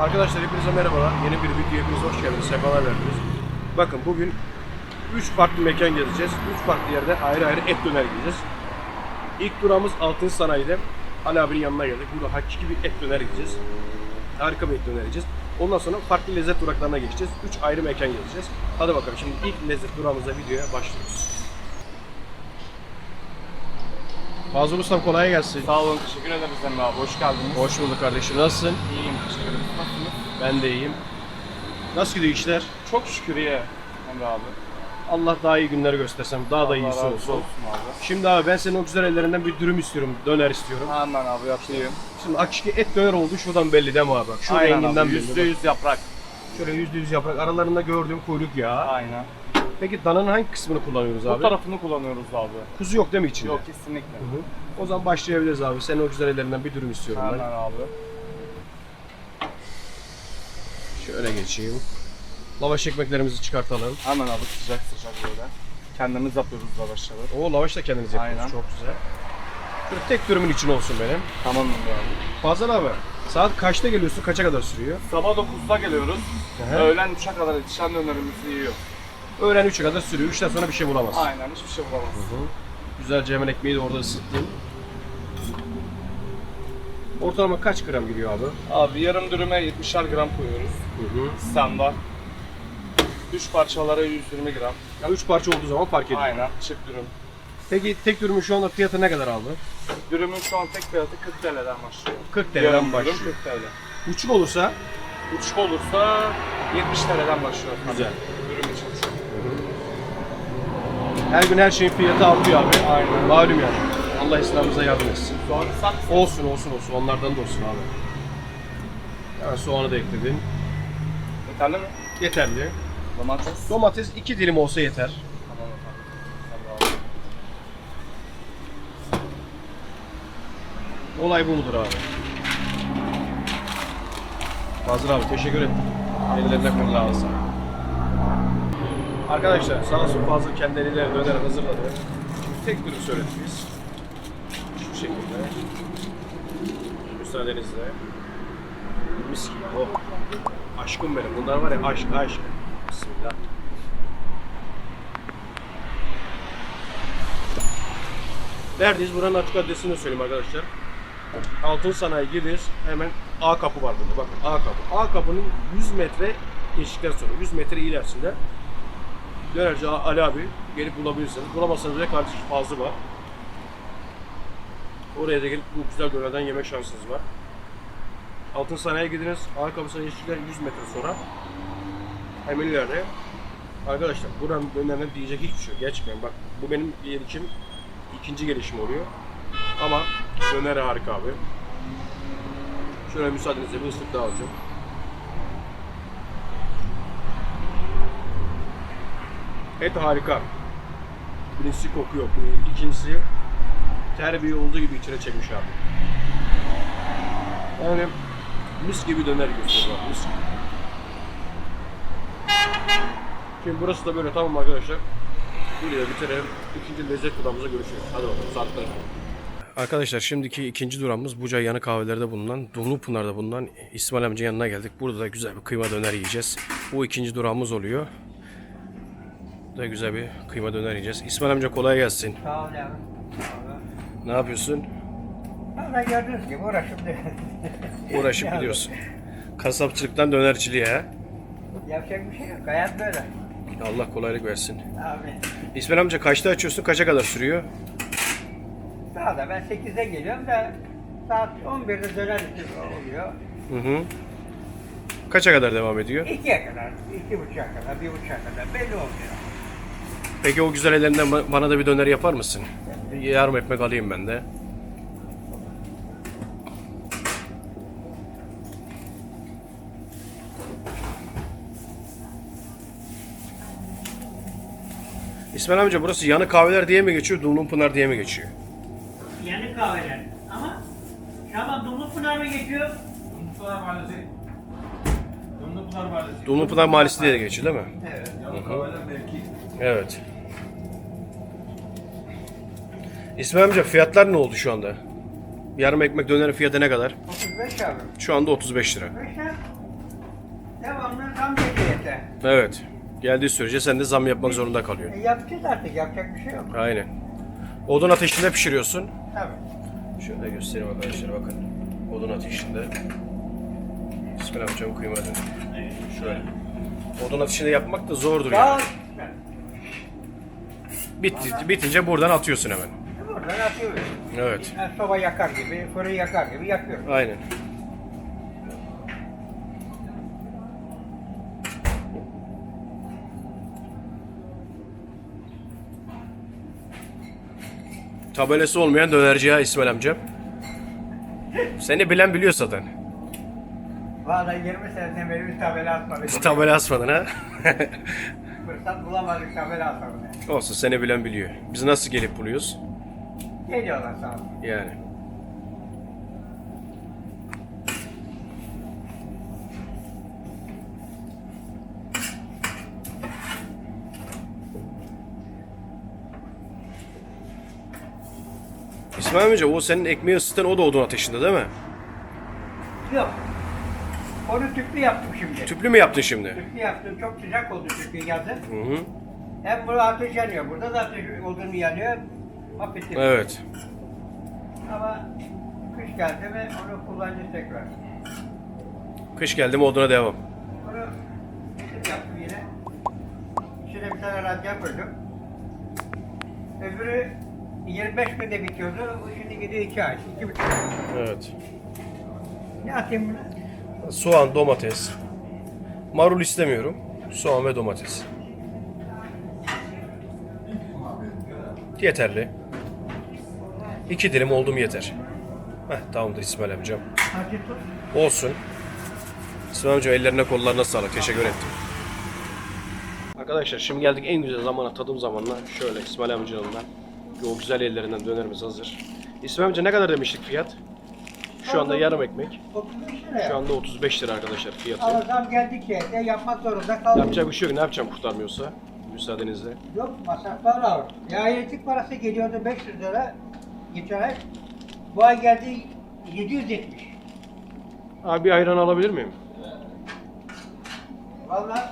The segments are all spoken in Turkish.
Arkadaşlar hepinize merhabalar. Yeni bir video hepiniz hoş geldiniz. Sefalar verdiniz. Bakın bugün 3 farklı mekan gezeceğiz. 3 farklı yerde ayrı ayrı et döner yiyeceğiz. İlk durağımız Altın Sanayi'de. Ali abinin yanına geldik. Burada hakiki bir et döner yiyeceğiz. Harika bir et döner yiyeceğiz. Ondan sonra farklı lezzet duraklarına geçeceğiz. 3 ayrı mekan gezeceğiz. Hadi bakalım şimdi ilk lezzet durağımızda videoya başlıyoruz. Fazıl Ustam kolay gelsin. Sağ olun, teşekkür ederiz Emre abi. Hoş geldiniz. Hoş bulduk kardeşim. Nasılsın? İyiyim, teşekkür ederim. Ben de iyiyim. Nasıl gidiyor işler? Çok şükür iyi Emre abi. Allah daha iyi günler göstersem daha da iyisi Allah razı olsun. abi. Şimdi abi ben senin o güzel ellerinden bir dürüm istiyorum. Döner istiyorum. Hemen abi yapayım. Şimdi hakiki et döner oldu şuradan belli değil mi abi? Şu Aynen renginden abi, belli. yüzde yüz yaprak. Şöyle yüzde yüz yaprak. Aralarında gördüğüm kuyruk yağı. Aynen. Peki dananın hangi kısmını kullanıyoruz Bu abi? tarafını kullanıyoruz abi. Kuzu yok değil mi içinde? Yok kesinlikle. Hı. O zaman başlayabiliriz abi. Senin o güzel ellerinden bir dürüm istiyorum Hemen ben. abi. Şöyle geçeyim. Lavaş ekmeklerimizi çıkartalım. Hemen abi sıcak sıcak böyle. Kendimiz yapıyoruz lavaşları. O lavaş da kendiniz yapıyorsunuz. Aynen. Çok güzel. Şöyle tek dürümün için olsun benim. Tamam Emre abi. Fazla abi. Saat kaçta geliyorsun? Kaça kadar sürüyor? Sabah 9'da geliyoruz. Hı hı. Öğlen 3'e kadar yetişen dönerimizi yiyor. Öğlen 3'e kadar sürüyor. 3'ten sonra bir şey bulamazsın. Aynen hiçbir şey bulamazsın. Güzelce hemen ekmeği de orada ısıttım. Ortalama kaç gram giriyor abi? Abi yarım dürüme 70'er gram koyuyoruz. Hı hı. Standart. 3 parçalara 120 gram. Ya 3 parça olduğu zaman fark ediyor. Aynen çift dürüm. Peki tek dürümün şu anda fiyatı ne kadar abi? Dürümün şu an tek fiyatı 40 TL'den başlıyor. 40 Yarım TL'den dürüm başlıyor. 40 TL. Buçuk olursa Buçuk olursa 70 TL'den başlıyor. Güzel. Dürüm için. her gün her şeyin fiyatı artıyor abi. Aynen. Malum yani. Allah İslam'ımıza yardım etsin. Olsun olsun olsun. Onlardan da olsun abi. Yani soğanı da ekledin. Yeterli mi? Yeterli. Domates. Domates iki dilim olsa yeter. Tamam efendim. Olay bu mudur abi? Fazıl abi teşekkür ederim. Ellerine koluna ağzına. Arkadaşlar sağ olsun Fazıl kendi eliyle döner hazırladı. Şimdi tek dürüm söyledik biz. Şekilde. Müsaadenizle. Mis gibi. Oh. Aşkım benim. Bunlar var ya aşk aşk. Bismillah. Neredeyiz? Buranın açık adresini söyleyeyim arkadaşlar. Altın Sanayi gireriz. Hemen A kapı var burada. Bakın A kapı. A kapının 100 metre geçtikten sonra 100 metre ilerisinde Dönerci Ali abi gelip bulabilirsiniz. Bulamazsanız kardeş fazla var. Oraya da gelip bu güzel dönerden yeme şansınız var. Altın Sanayi'ye gidiniz. A kapısına geçtikten 100 metre sonra hemen ileride Arkadaşlar buranın dönerine diyecek hiçbir şey yok. Gerçekten bak bu benim yer için ikinci gelişim oluyor. Ama döner harika abi. Şöyle müsaadenizle bir ıslık daha alacağım. Et harika. Birincisi koku yok. İkincisi terbiye olduğu gibi içine çekmiş abi. Yani mis gibi döner gösteriyor abi, mis gibi. Şimdi burası da böyle tamam arkadaşlar. Buraya bitirelim. İkinci lezzet durağımıza görüşürüz. Hadi bakalım saatler. Arkadaşlar şimdiki ikinci durağımız Buca Yanı Kahveleri'de bulunan, Dumlupınar'da bulunan İsmail amca yanına geldik. Burada da güzel bir kıyma döner yiyeceğiz. Bu ikinci durağımız oluyor. Burada güzel bir kıyma döner yiyeceğiz. İsmail amca kolay gelsin. Sağ ol abi. Ne yapıyorsun? Valla gördüğünüz gibi uğraşıp Uğraşıp gidiyorsun. Kasapçılıktan dönerciliğe. ha? Yapacak bir şey yok. Hayat böyle. Allah kolaylık versin. Abi. İsmail amca kaçta açıyorsun? Kaça kadar sürüyor? Daha da ben 8'e geliyorum da saat 11'de döner oluyor. Hı hı. Kaça kadar devam ediyor? 2'ye kadar, 2.30'a kadar, 1.30'a kadar belli olmuyor. Peki o güzel ellerinden ba- bana da bir döner yapar mısın? Yarım ekmek alayım ben de. İsmail amca burası yanı kahveler diye mi geçiyor, Dumlupınar diye mi geçiyor? Yeni kahveler ama Şaban Dumlu Pınar mı geçiyor? Dumlupınar Mahallesi. Dumlupınar Mahallesi. Dumlupınar Mahallesi diye de geçiyor değil mi? Evet. Evet. İsmail amca fiyatlar ne oldu şu anda? Yarım ekmek dönerin fiyatı ne kadar? 35 abi. Şu anda 35 lira. 35 lira. Devamlı zam geliyor. Evet. Geldiği sürece sen de zam yapmak zorunda kalıyorsun. E, yapacağız artık yapacak bir şey yok. Aynen. Odun ateşinde pişiriyorsun. Tabii. Şöyle göstereyim arkadaşlar bakın. Odun ateşinde. Bismillah hocam kıyma dönüyor. Şöyle. Odun ateşinde yapmak da zordur yani. Bitti, bitince buradan atıyorsun hemen. buradan atıyoruz. Evet. Yani soba yakar gibi, fırın yakar gibi yakıyoruz. Aynen. Tabelası olmayan dönerci ya İsmail amcam. Seni bilen biliyor zaten. Vallahi 20 seneden beri bir tabela atmadık. Tabela asmadın ha. Fırsat bulamadık tabela atmadık. Olsun seni bilen biliyor. Biz nasıl gelip buluyoruz? Geliyorlar sağ olsun. Yani. İsmail amca o senin ekmeği ısıtan o da odun ateşinde değil mi? Yok. Onu tüplü yaptım şimdi. Tüplü mü yaptın şimdi? Tüplü yaptım. Çok sıcak oldu tüplü yazın. Hı hı. Hem burada ateş yanıyor. Burada da ateş odun yanıyor. Hafiflettim. Evet. Ama kış geldi ve onu kullanacağız tekrar. Kış geldi mi oduna devam. Bunu tüplü yaptım yine. İçine bir tane radyo koydum. Öbürü 25 günde bitiyordu. Bu şimdi gidiyor 2 ay. 2 buçuk ay. Evet. Ne atayım buna? Soğan, domates. Marul istemiyorum. Soğan ve domates. Yeterli. İki dilim oldu mu yeter. Heh, tamamdır İsmail amcam. Olsun. İsmail amcam ellerine kollarına sağlık. Teşekkür ettim. Arkadaşlar şimdi geldik en güzel zamana tadım zamanına. Şöyle İsmail amcanın da o güzel ellerinden dönerimiz hazır. İsmail amca ne kadar demiştik fiyat? Şu anda yarım ekmek. 35 lira. Şu anda 35 lira arkadaşlar fiyatı. Ama zam geldikçe de yapmak zorunda kaldık. Yapacak bir şey yok. Ne yapacağım kurtarmıyorsa? Müsaadenizle. Yok masraflar ağır. Ya elektrik parası geliyordu 500 lira geçen ay. Bu ay geldi 770. Abi bir ayran alabilir miyim? Vallahi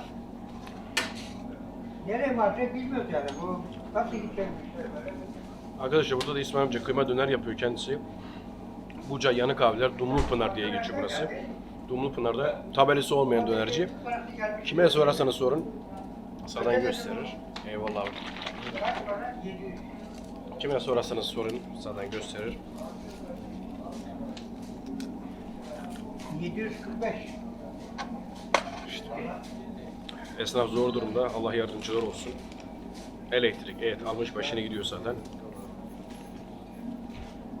nereye market bilmiyoruz yani. Bu nasıl gidecek? Arkadaşlar burada da İsmail amca kıyma döner yapıyor kendisi. Buca Yanık Abiler Dumlu Pınar diye geçiyor burası. Dumlu Pınar'da tabelası olmayan dönerci. Kime sorarsanız sorun. Sana gösterir. Eyvallah abi. Kaç para? 700. Kime sorarsanız sorun. Zaten gösterir. 745. Esnaf zor durumda. Allah yardımcılar olsun. Elektrik evet almış başına gidiyor zaten.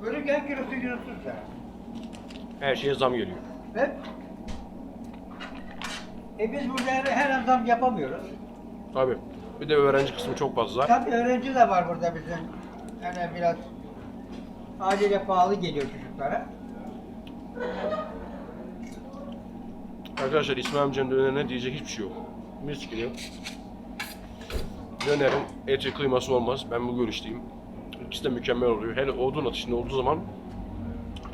Böyle gel kilosu 130 lira. Her şeye zam geliyor. Ve e biz burada her, her an zam yapamıyoruz. Tabii. Bir de öğrenci kısmı çok fazla. Tabii öğrenci de var burada bizim. Yani biraz haliyle pahalı geliyor çocuklara. Arkadaşlar İsmail amcanın dönerine diyecek hiçbir şey yok. Mis gibi. Dönerin eti kıyması olmaz. Ben bu görüşteyim. İkisi de mükemmel oluyor. Hele odun ateşinde olduğu zaman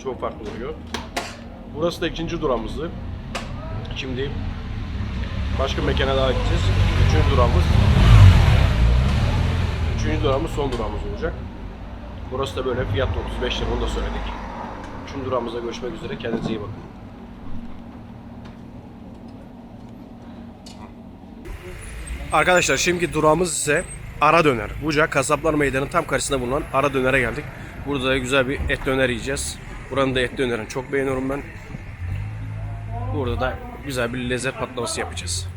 çok farklı oluyor. Burası da ikinci durağımızdı. Şimdi başka mekana daha gideceğiz. Üçüncü durağımız. Üçüncü durağımız son durağımız olacak. Burası da böyle fiyat da 35 lira onu da söyledik. Üçüncü durağımızda görüşmek üzere. Kendinize iyi bakın. Arkadaşlar şimdi durağımız ise Ara Döner. Buca Kasaplar Meydanı tam karşısında bulunan Ara Döner'e geldik. Burada da güzel bir et döner yiyeceğiz. Buranın da et dönerini çok beğeniyorum ben. Burada da güzel bir lezzet patlaması yapacağız.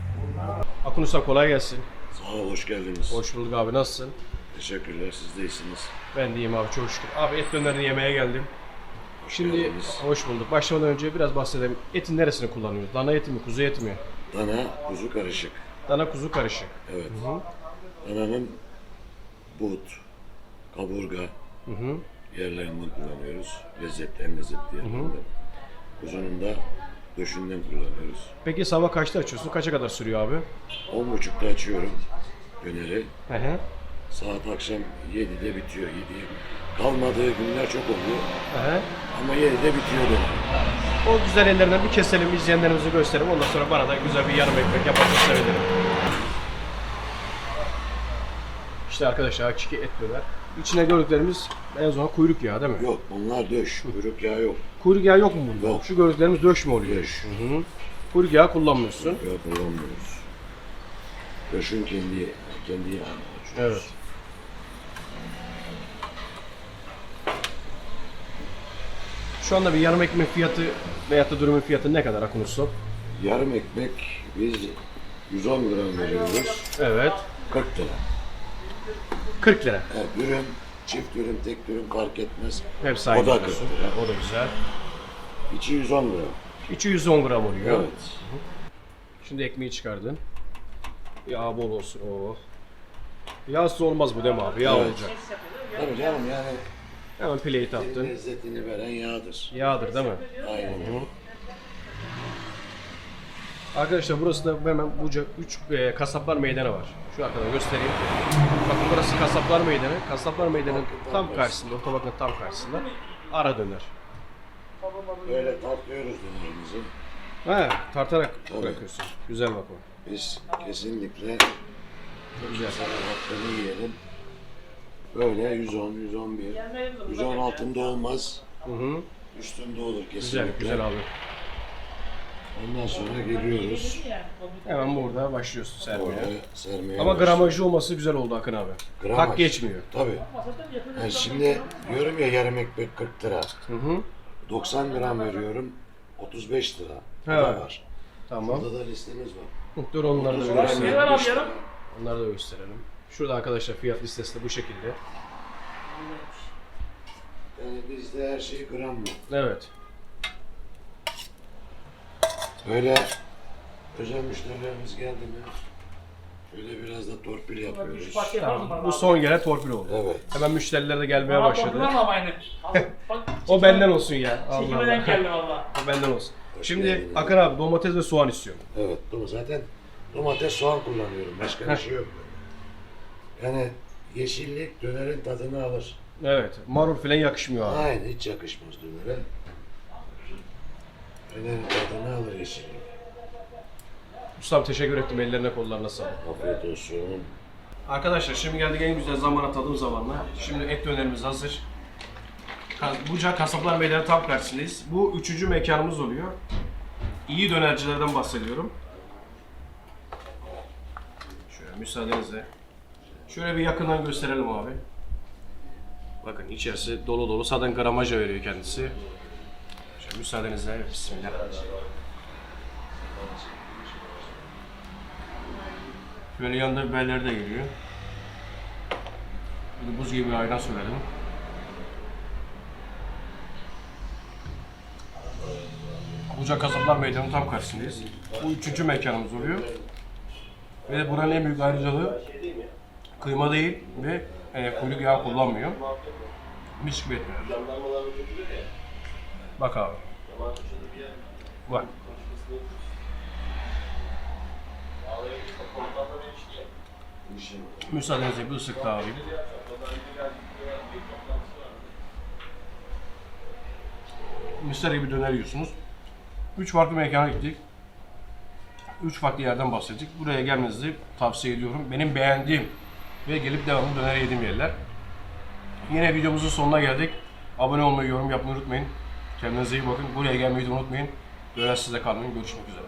Akun Usta kolay gelsin. Sağ ol, hoş geldiniz. Hoş bulduk abi nasılsın? Teşekkürler, siz de iyisiniz. Ben de iyiyim abi çok şükür. Abi et dönerini yemeye geldim. Şimdi geldiniz. hoş bulduk. Başlamadan önce biraz bahsedelim. Etin neresini kullanıyoruz? Dana eti mi, kuzu eti mi? Dana, kuzu karışık. Dana kuzu karışık. Evet. Dananın but, kaburga yerlerinden kullanıyoruz. Lezzetli, en lezzetli yerlerinden. Kuzunun da döşünden kullanıyoruz. Peki sabah kaçta açıyorsun? Kaça kadar sürüyor abi? 10.30'da açıyorum döneri. Hı hı. Saat akşam 7'de bitiyor. 7'ye kalmadığı günler çok oluyor. Hı hı. Ama 7'de bitiyor döner. O güzel ellerinden bir keselim, izleyenlerimize gösterelim. Ondan sonra bana da güzel bir yarım ekmek yaparsanız sevinirim. İşte arkadaşlar hakiki et döner. İçine gördüklerimiz en son kuyruk yağı değil mi? Yok bunlar döş. Kuyruk yağı yok. Kuyruk yağı yok mu bunda? Yok. Şu gördüklerimiz döş mü oluyor? Döş. Hı hı. Kuyruk yağı kullanmıyorsun. Yok kullanmıyoruz. Döşün kendi kendi yağını Evet. Şu anda bir yarım ekmek fiyatı veyahut da dürümün fiyatı ne kadar Usta? Yarım ekmek biz 110 gram veriyoruz. Evet. 40 lira. 40 lira. Evet, dürüm, çift dürüm, tek dürüm fark etmez. Hepsi aynı. O da 40 diyorsun. lira. O da güzel. İçi 110 gram. İçi 110 gram oluyor. Evet. Şimdi ekmeği çıkardın. Yağ bol olsun. Oo. Yağsız olmaz bu değil mi abi? Yağ Evet. olacak. Tabii canım yani Hemen plate attın. lezzetini veren yağdır. Yağdır değil mi? Aynen. Arkadaşlar burası da hemen buca 3 kasaplar meydanı var. Şu arkadan göstereyim. Bakın burası kasaplar meydanı. Kasaplar meydanı tam karşısında, otobanın tam karşısında. Ara döner. Böyle tatlıyoruz dönerimizi. He, tartarak Tabii. bırakıyorsun. Güzel bak o. Biz kesinlikle Çok güzel. hakkını yiyelim. Böyle 110, 111, 110 altında olmaz. Hı hı. Üstünde olur kesinlikle. Güzel, güzel abi. Ondan sonra geliyoruz. Hemen burada başlıyorsun sermeye. Orada sermeye Ama başlıyoruz. gramajı olması güzel oldu Akın abi. Gramaj. Hak geçmiyor. Tabii. Yani şimdi diyorum ya yarım ekmek 40 lira. Hı hı. 90 gram veriyorum. 35 lira. He. da var. Tamam. Burada da listemiz var. Dur onları da 30 gram gösterelim. 25 lira. Onları da gösterelim. Şurada arkadaşlar fiyat listesi de bu şekilde. Yani bizde her şey gram mı? Evet. Böyle özel müşterilerimiz geldi mi? Şöyle biraz da torpil yapıyoruz. Tamam. Bu son gelen torpil oldu. Evet. Hemen müşteriler de gelmeye başladı. Ama aynı. Bak, O benden olsun ya. Allah Allah. geldi valla. O benden olsun. Şimdi geldin. Akın abi domates ve soğan istiyorum. Evet. Bu zaten domates soğan kullanıyorum. Başka bir şey yok. Yani yeşillik dönerin tadını alır. Evet. Marul falan yakışmıyor abi. Aynen hiç yakışmaz dönere. Dönerin tadını alır yeşillik. Ustam teşekkür ettim. Ellerine kollarına sağlık. Afiyet olsun. Arkadaşlar şimdi geldik en güzel zamana tadığım zamanla. Şimdi et dönerimiz hazır. Buca Kasaplar Meydanı tam karşısındayız. Bu üçüncü mekanımız oluyor. İyi dönercilerden bahsediyorum. Şöyle müsaadenizle. Şöyle bir yakından gösterelim abi. Bakın içerisi dolu dolu. Zaten gramaja veriyor kendisi. Müsaadenizle. Bismillah. Böyle yanında biberler de geliyor. De buz gibi bir ayran söyledim. Buca Kasaplar Meydanı tam karşısındayız. Bu üçüncü mekanımız oluyor. Ve buranın en büyük ayrıcalığı kıyma değil ve e, kuyruk yağı kullanmıyor. Mis gibi etmiyor. Bak abi. Bak. Müsaadenizle bir ısık daha alayım. Misler gibi döner yiyorsunuz. Üç farklı mekana gittik. Üç farklı yerden bahsettik. Buraya gelmenizi tavsiye ediyorum. Benim beğendiğim ve gelip devamlı döner yediğim yerler. Yine videomuzun sonuna geldik. Abone olmayı, yorum yapmayı unutmayın. Kendinize iyi bakın. Buraya gelmeyi de unutmayın. Döner size kalmayın. Görüşmek üzere.